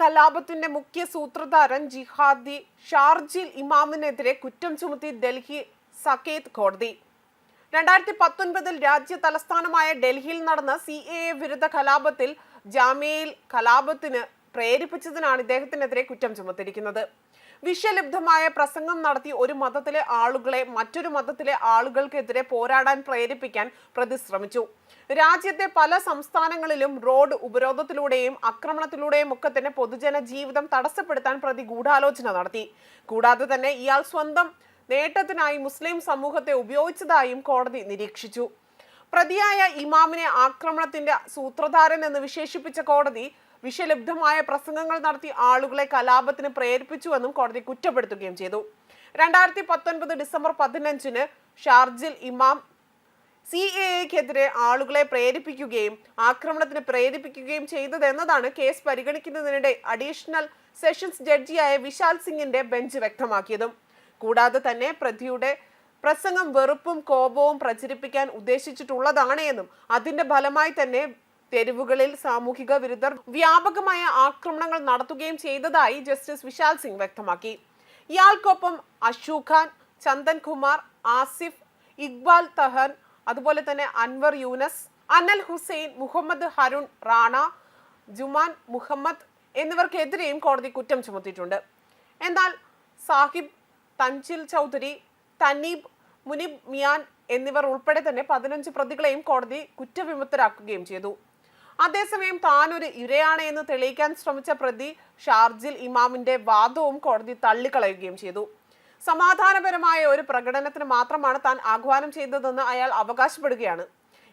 കലാപത്തിന്റെ മുഖ്യ സൂത്രധാരൻ ജിഹാദി ഷാർജിൽ ഇമാമിനെതിരെ കുറ്റം ചുമത്തി ഡൽഹി സക്കേത് കോടതി. രണ്ടായിരത്തി പത്തൊൻപതിൽ രാജ്യ തലസ്ഥാനമായ ഡൽഹിയിൽ നടന്ന സി എ എ വിരുദ്ധ കലാപത്തിൽ ജാമ്യയിൽ കലാപത്തിന് പ്രേരിപ്പിച്ചതിനാണ് ഇദ്ദേഹത്തിനെതിരെ കുറ്റം ചുമത്തിയിരിക്കുന്നത്. വിഷലിബ്ധമായ പ്രസംഗം നടത്തി ഒരു മതത്തിലെ ആളുകളെ മറ്റൊരു മതത്തിലെ ആളുകൾക്കെതിരെ പോരാടാൻ പ്രേരിപ്പിക്കാൻ പ്രതി ശ്രമിച്ചു രാജ്യത്തെ പല സംസ്ഥാനങ്ങളിലും റോഡ് ഉപരോധത്തിലൂടെയും ആക്രമണത്തിലൂടെയും ഒക്കെ തന്നെ പൊതുജന ജീവിതം തടസ്സപ്പെടുത്താൻ പ്രതി ഗൂഢാലോചന നടത്തി. കൂടാതെ തന്നെ ഇയാൾ സ്വന്തം നേട്ടത്തിനായി മുസ്ലിം സമൂഹത്തെ ഉപയോഗിച്ചതായും കോടതി നിരീക്ഷിച്ചു. പ്രതിയായ ഇമാമിനെ ആക്രമണത്തിന്റെ സൂത്രധാരൻ എന്ന് വിശേഷിപ്പിച്ച കോടതി വിഷലബ്ധമായ പ്രസംഗങ്ങൾ നടത്തി ആളുകളെ കലാപത്തിന് പ്രേരിപ്പിച്ചുവെന്നും കോടതി കുറ്റപ്പെടുത്തുകയും ചെയ്തു. രണ്ടായിരത്തി പത്തൊൻപത് ഡിസംബർ പതിനഞ്ചിന് ഷാർജിൽ ഇമാം സി എ എക്കെതിരെ ആളുകളെ പ്രേരിപ്പിക്കുകയും ആക്രമണത്തിന് പ്രേരിപ്പിക്കുകയും ചെയ്തതെന്നതാണ് കേസ് പരിഗണിക്കുന്നതിനിടെ അഡീഷണൽ സെഷൻസ് ജഡ്ജിയായ വിശാൽ സിംഗിന്റെ ബെഞ്ച് വ്യക്തമാക്കിയതും. കൂടാതെ തന്നെ പ്രതിയുടെ പ്രസംഗം വെറുപ്പും കോപവും പ്രചരിപ്പിക്കാൻ ഉദ്ദേശിച്ചിട്ടുള്ളതാണ് എന്നും അതിന്റെ ഫലമായി തന്നെ തെരുവുകളിൽ സാമൂഹിക വിരുദ്ധർ വ്യാപകമായ ആക്രമണങ്ങൾ നടത്തുകയും ചെയ്തതായി ജസ്റ്റിസ് വിശാൽ സിംഗ് വ്യക്തമാക്കി. ഇയാൾക്കൊപ്പം അഷൂഖ് ഖാൻ ചന്ദൻ കുമാർ ആസിഫ് ഇക്ബാൽ തഹൻ അതുപോലെ തന്നെ അൻവർ യൂനസ് അനൽ ഹുസൈൻ മുഹമ്മദ് ഹരുൺ റാണ ജുമാൻ മുഹമ്മദ് എന്നിവർക്കെതിരെയും കോടതി കുറ്റം ചുമത്തിയിട്ടുണ്ട്. എന്നാൽ സാഹിബ് തഞ്ചിൽ ചൗധരി തനീബ് മുനിബ് മിയാൻ എന്നിവർ ഉൾപ്പെടെ തന്നെ പതിനഞ്ച് പ്രതികളെയും കോടതി കുറ്റവിമുക്തരാക്കുകയും ചെയ്തു. അതേസമയം താൻ ഒരു ഇരയാണ് എന്ന് തെളിയിക്കാൻ ശ്രമിച്ച പ്രതി ഷാർജിൽ ഇമാമിന്റെ വാദവും കോടതി തള്ളിക്കളയുകയും ചെയ്തു. സമാധാനപരമായ ഒരു പ്രകടനത്തിന് മാത്രമാണ് താൻ ആഹ്വാനം ചെയ്തതെന്ന് അയാൾ അവകാശപ്പെടുകയാണ്.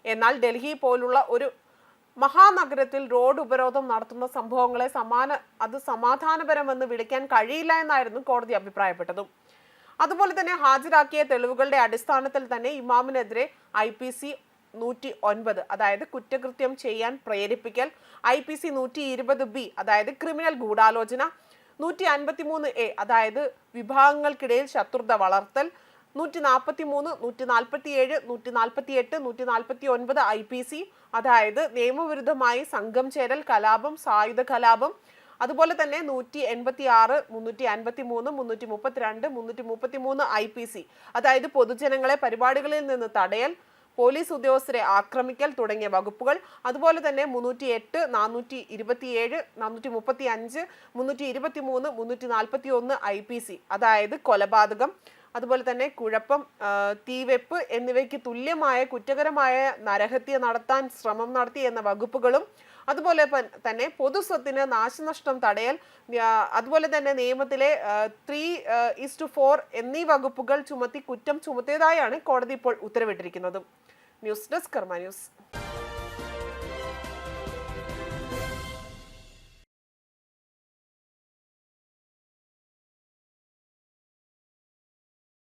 എന്നാൽ ഡൽഹി പോലുള്ള ഒരു മഹാനഗരത്തിൽ റോഡ് ഉപരോധം നടത്തുന്ന സംഭവങ്ങളെ സമാന അത് സമാധാനപരമെന്ന് വിളിക്കാൻ കഴിയില്ല എന്നായിരുന്നു കോടതി അഭിപ്രായപ്പെട്ടതും. അതുപോലെ തന്നെ ഹാജരാക്കിയ തെളിവുകളുടെ അടിസ്ഥാനത്തിൽ തന്നെ ഇമാമിനെതിരെ ഐ പി സി നൂറ്റി ഒൻപത് അതായത് കുറ്റകൃത്യം ചെയ്യാൻ പ്രേരിപ്പിക്കൽ ഐ പി സി നൂറ്റി ഇരുപത് ബി അതായത് ക്രിമിനൽ ഗൂഢാലോചന നൂറ്റി അൻപത്തി മൂന്ന് എ അതായത് വിഭാഗങ്ങൾക്കിടയിൽ ശത്രുത വളർത്തൽ നൂറ്റി നാൽപ്പത്തി മൂന്ന് നൂറ്റി നാൽപ്പത്തി ഏഴ് നൂറ്റി നാൽപ്പത്തി എട്ട് നൂറ്റി നാൽപ്പത്തി ഒൻപത് ഐ പി സി അതായത് നിയമവിരുദ്ധമായി സംഘം ചേരൽ കലാപം സായുധ കലാപം അതുപോലെ തന്നെ നൂറ്റി എൺപത്തി ആറ് മുന്നൂറ്റി അൻപത്തി മൂന്ന് മുന്നൂറ്റി മുപ്പത്തിരണ്ട് മുന്നൂറ്റി മുപ്പത്തി മൂന്ന് ഐ പി സി അതായത് പൊതുജനങ്ങളെ പരിപാടികളിൽ നിന്ന് തടയൽ പോലീസ് ഉദ്യോഗസ്ഥരെ ആക്രമിക്കൽ തുടങ്ങിയ വകുപ്പുകൾ. അതുപോലെ തന്നെ മുന്നൂറ്റി എട്ട് നാനൂറ്റി ഇരുപത്തിയേഴ് നാനൂറ്റി മുപ്പത്തി അഞ്ച് മുന്നൂറ്റി ഇരുപത്തി മൂന്ന് മുന്നൂറ്റി നാൽപ്പത്തി ഒന്ന് ഐ പി സി അതായത് കൊലപാതകം അതുപോലെ തന്നെ കുഴപ്പം തീവെപ്പ് എന്നിവയ്ക്ക് തുല്യമായ കുറ്റകരമായ നരഹത്യ നടത്താൻ ശ്രമം നടത്തി എന്ന വകുപ്പുകളും അതുപോലെ തന്നെ പൊതുസ്വത്തിന് നാശനഷ്ടം തടയൽ അതുപോലെ തന്നെ നിയമത്തിലെ ത്രീ ടു ഫോർ എന്നീ വകുപ്പുകൾ ചുമത്തി കുറ്റം ചുമത്തിയതായാണ് കോടതി ഇപ്പോൾ ഉത്തരവിട്ടിരിക്കുന്നത്. News desk Karma news.